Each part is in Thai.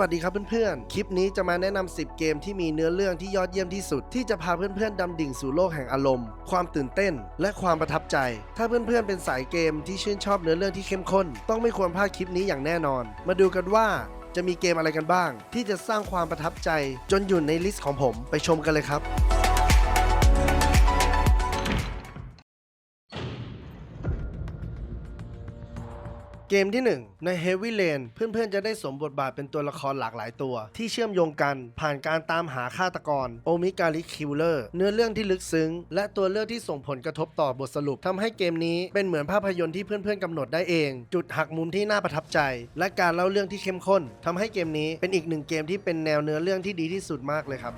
วัสดีครับเพื่อนๆ คลิปนี้จะมาแนะนำ10 เกมที่มีเนื้อเรื่องที่ยอดเยี่ยมที่สุด ที่จะพาเพื่อนๆดำดิ่งสู่โลกแห่งอารมณ์ ความตื่นเต้น และความประทับใจ ถ้าเพื่อนๆเป็นสายเกมที่ชื่นชอบเนื้อเรื่องที่เข้มข้น ต้องไม่ควรพลาดคลิปนี้อย่างแน่นอน มาดูกันว่าจะมีเกมอะไรกันบ้าง ที่จะสร้างความประทับใจ จนอยู่ในลิสต์ของผมไปชมกันเลยครับ เกมที่ 1 ใน Heavy Rain เพื่อนๆ จะได้สวมบทบาทเป็นตัวละครหลากหลายตัว ที่เชื่อมโยงกันผ่านการตามหาฆาตกรโอมิการิคิวเลอร์เนื้อเรื่องที่ลึกซึ้ง และตัวเลือกที่ส่งผลกระทบต่อบทสรุปทำให้เกมนี้เป็นเหมือนภาพยนตร์ที่เพื่อนๆกำหนดได้เอง จุดหักมุมที่น่าประทับใจ และการเล่าเรื่องที่เข้มข้นทำให้เกมนี้เป็นอีกหนึ่งเกมที่เป็นแนวเนื้อเรื่องที่ดีที่สุดมากเลยครับ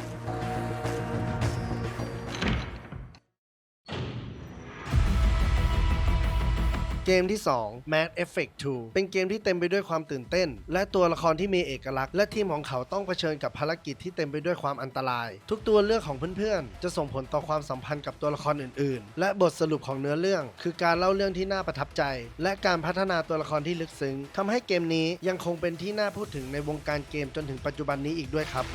เกมที่ 2 Mad Effect 2 เป็นเกมที่เต็มไปด้วยความตื่นเต้น และตัวละครที่มีเอกลักษณ์ และทีมของเขาต้องเผชิญกับภารกิจที่เต็มไปด้วยความอันตราย ทุกตัวเลือกของเพื่อนๆ จะส่งผลต่อความสัมพันธ์กับตัวละครอื่นๆ และบทสรุปของเนื้อเรื่อง คือการเล่าเรื่องที่น่าประทับใจ และการพัฒนาตัวละครที่ลึกซึ้งทำให้เกมนี้ยังคงเป็นที่น่าพูดถึงในวงการเกมจนถึงปัจจุบันนี้อีกด้วยครับ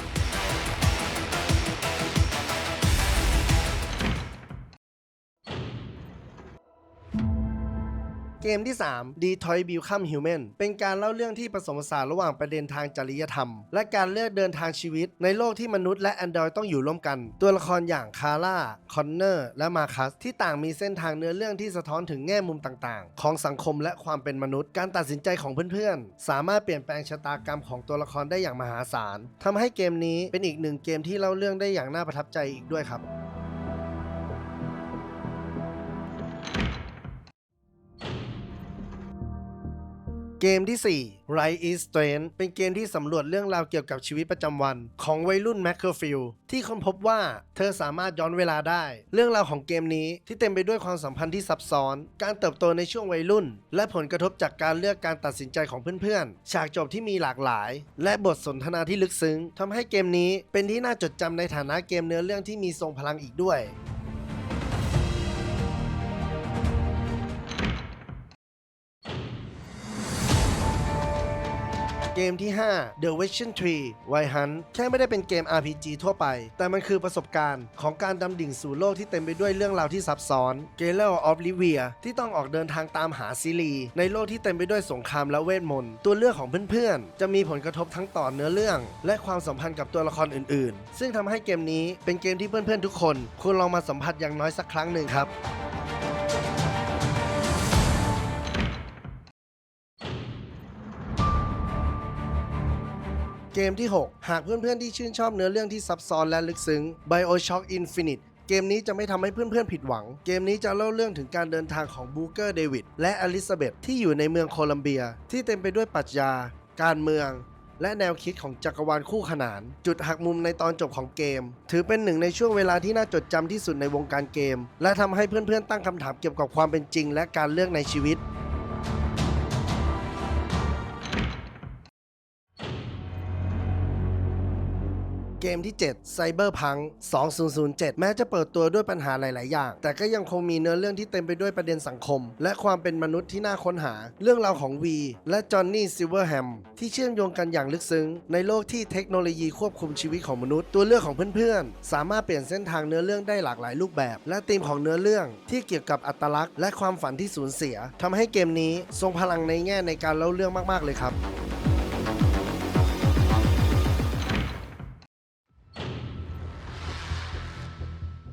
เกมที่ 3 Detroit Become Human เป็นการเล่าเรื่องที่ผสมผสานระหว่างประเด็นทางจริยธรรม และการเลือกเดินทางชีวิต ในโลกที่มนุษย์และ Android ต้องอยู่ร่วมกัน ตัวละครอย่างคาร่า คอนเนอร์ และมาคัสที่ต่างมีเส้นทางเนื้อเรื่องที่สะท้อนถึงแง่มุมต่างๆ ของสังคมและความเป็นมนุษย์ การตัดสินใจของเพื่อนๆ สามารถเปลี่ยนแปลงชะตากรรมของตัวละครได้อย่างมหาศาลทำให้เกมนี้เป็นอีกหนึ่งเกมที่เล่าเรื่องได้อย่างน่าประทับใจอีกด้วยครับ เกมที่ 4 Rise is Strange เป็นเกมที่สำรวจเรื่องราวเกี่ยวกับชีวิตประจำวัน ของวัยรุ่นแมคเคอร์ฟิลที่ค้นพบว่าเธอสามารถย้อนเวลาได้ เรื่องราวของเกมนี้ที่เต็มไปด้วยความสัมพันธ์ที่ซับซ้อน การเติบโตในช่วงวัยรุ่น และผลกระทบจากการเลือกการตัดสินใจของเพื่อนๆ ฉากจบที่มีหลากหลาย และบทสนทนาที่ลึกซึ้งทำให้เกมนี้เป็นที่น่าจดจำในฐานะเกมเนื้อเรื่องที่มีทรงพลังอีกด้วย เกมที่ 5 The Witcher 3 Wild Hunt แค่ไม่ได้เป็นเกม RPG ทั่วไป แต่มันคือประสบการณ์ของการดำดิ่งสู่โลกที่เต็มไปด้วยเรื่องราวที่ซับซ้อน g a l e of Rivia ที่ต้องออกเดินทางตามหาซิลี ในโลกที่เต็มไปด้วยสงครามและเวทมนต์ ตัวเลือกของเพื่อนๆ จะมีผลกระทบทั้งต่อเนื้อเรื่อง และความสัมพันธ์กับตัวละครอื่นๆ ซึ่งทำให้เกมนี้เป็นเกมที่เพื่อนๆทุกคนควรลองมาสัมผัสอย่างน้อยสักครั้งหนึ่งครับ เกมที่ 6 หากเพื่อนๆที่ชื่นชอบเนื้อเรื่องที่ซับซ้อนและลึกซึ้ง BioShock Infinite เกมนี้จะไม่ทำให้เพื่อนๆผิดหวัง เกมนี้จะเล่าเรื่องถึงการเดินทางของบูเกอร์เดวิดและอลิซาเบธที่อยู่ในเมืองโคลัมเบีย ที่เต็มไปด้วยปรัชญา การเมือง และแนวคิดของจักรวาลคู่ขนาน จุดหักมุมในตอนจบของเกม ถือเป็นหนึ่งในช่วงเวลาที่น่าจดจำที่สุดในวงการเกม และทำให้เพื่อนๆตั้งคำถามเกี่ยวกับความเป็นจริง และการเลือกในชีวิต เกมที่ 7 Cyberpunk 2007 แม้จะเปิดตัวด้วยปัญหาหลาย ๆ อย่าง แต่ก็ยังคงมีเนื้อเรื่องที่เต็มไปด้วยประเด็นสังคม และความเป็นมนุษย์ที่น่าค้นหา เรื่องราวของวีและจอห์นนี่ซิลเวอร์แฮมที่เชื่อมโยงกันอย่างลึกซึ้ง ในโลกที่เทคโนโลยีควบคุมชีวิตของมนุษย์ ตัวเลือกของเพื่อน ๆ สามารถเปลี่ยนเส้นทางเนื้อเรื่องได้หลากหลายรูปแบบ และธีมของเนื้อเรื่องที่เกี่ยวกับอัตลักษณ์ และความฝันที่สูญเสียทำให้เกมนี้ทรงพลังในแง่ในการเล่าเรื่องมาก ๆ เลยครับ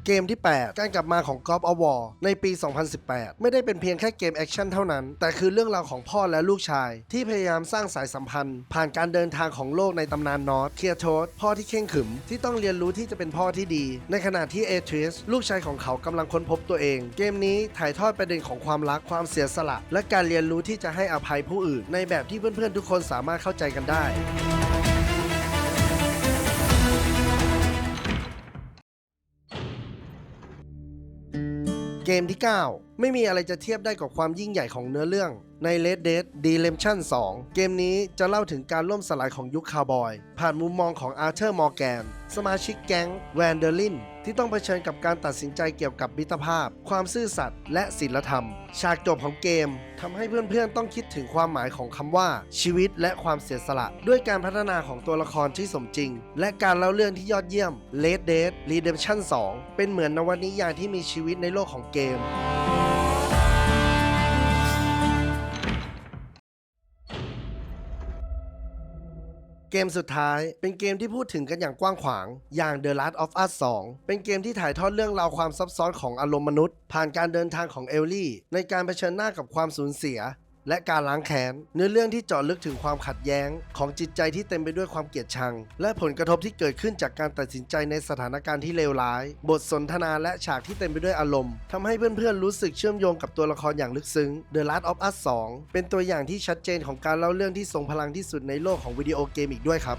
เกมที่ 8 การกลับมาของ God of War ในปี 2018 ไม่ได้เป็นเพียงแค่เกมแอคชั่นเท่านั้น แต่คือเรื่องราวของพ่อและลูกชาย ที่พยายามสร้างสายสัมพันธ์ ผ่านการเดินทางของโลกในตำนานนอร์ทเคียโทสพ่อที่เข่งขึม ที่ต้องเรียนรู้ที่จะเป็นพ่อที่ดี ในขณะที่เอทริสลูกชายของเขากำลังค้นพบตัวเอง เกมนี้ถ่ายทอดประเด็นของความรักความเสียสละ และการเรียนรู้ที่จะให้อภัยผู้อื่น ในแบบที่เพื่อนๆทุกคนสามารถเข้าใจกันได้ เกมที่ 9 ไม่มีอะไรจะเทียบได้กับความยิ่งใหญ่ของเนื้อเรื่องใน Red Dead Redemption 2 เกมนี้จะเล่าถึงการล่มสลายของยุคคาวบอย ผ่านมุมมองของอาร์เธอร์มอร์แกน สมาชิกแก๊งแวนเดอร์ลินที่ต้องเผชิญกับการตัดสินใจเกี่ยวกับมิตรภาพ ความซื่อสัตย์และศีลธรรม ฉากจบของเกมทำให้เพื่อนๆ ต้องคิดถึงความหมายของคำว่า ชีวิตและความเสียสละ ด้วยการพัฒนาของตัวละครที่สมจริง และการเล่าเรื่องที่ยอดเยี่ยม Red Dead Redemption 2 เป็นเหมือนนวนิยายที่มีชีวิตในโลกของเกม เกมสุดท้าย เป็นเกมที่พูดถึงกันอย่างกว้างขวาง อย่าง The Last of Us 2 เป็นเกมที่ถ่ายทอดเรื่องราวความซับซ้อนของอารมณ์มนุษย์ ผ่านการเดินทางของเอลลี่ ในการเผชิญหน้ากับความสูญเสีย และการล้างแค้น เนื้อเรื่องที่เจาะลึกถึงความขัดแย้ง ของจิตใจที่เต็มไปด้วยความเกลียดชัง และผลกระทบที่เกิดขึ้นจากการตัดสินใจในสถานการณ์ที่เลวร้าย บทสนทนาและฉากที่เต็มไปด้วยอารมณ์ทำให้เพื่อนๆรู้สึกเชื่อมโยงกับตัวละครอย่างลึกซึ้ง The Last of Us 2 เป็นตัวอย่างที่ชัดเจนของการเล่าเรื่องที่ทรงพลังที่สุดในโลกของวิดีโอเกมอีกด้วยครับ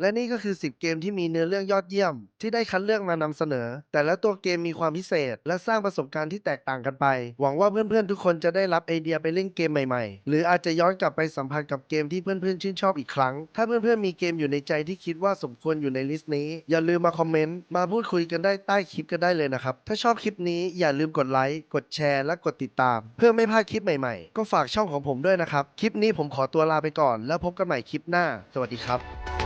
และนี่ก็คือ 10 เกมที่มีเนื้อเรื่องยอดเยี่ยม ที่ได้คัดเลือกมานำเสนอ แต่ละตัวเกมมีความพิเศษ และสร้างประสบการณ์ที่แตกต่างกันไป หวังว่าเพื่อนๆทุกคนจะได้รับไอเดียไปเล่นเกมใหม่ๆ หรืออาจจะย้อนกลับไปสัมผัสกับเกมที่เพื่อนๆชื่นชอบอีกครั้ง ถ้าเพื่อนๆมีเกมอยู่ในใจที่คิดว่าสมควรอยู่ในลิสต์นี้ อย่าลืมมาคอมเมนต์มาพูดคุยกันได้ใต้คลิปกันได้เลยนะครับ ถ้าชอบคลิปนี้อย่าลืมกดไลค์กดแชร์และกดติดตาม เพื่อไม่พลาดคลิปใหม่ๆ ก็ฝากช่องของผมด้วยนะครับคลิปนี้ผมขอตัวลาไปก่อน แล้วพบกันใหม่คลิปหน้า สวัสดีครับ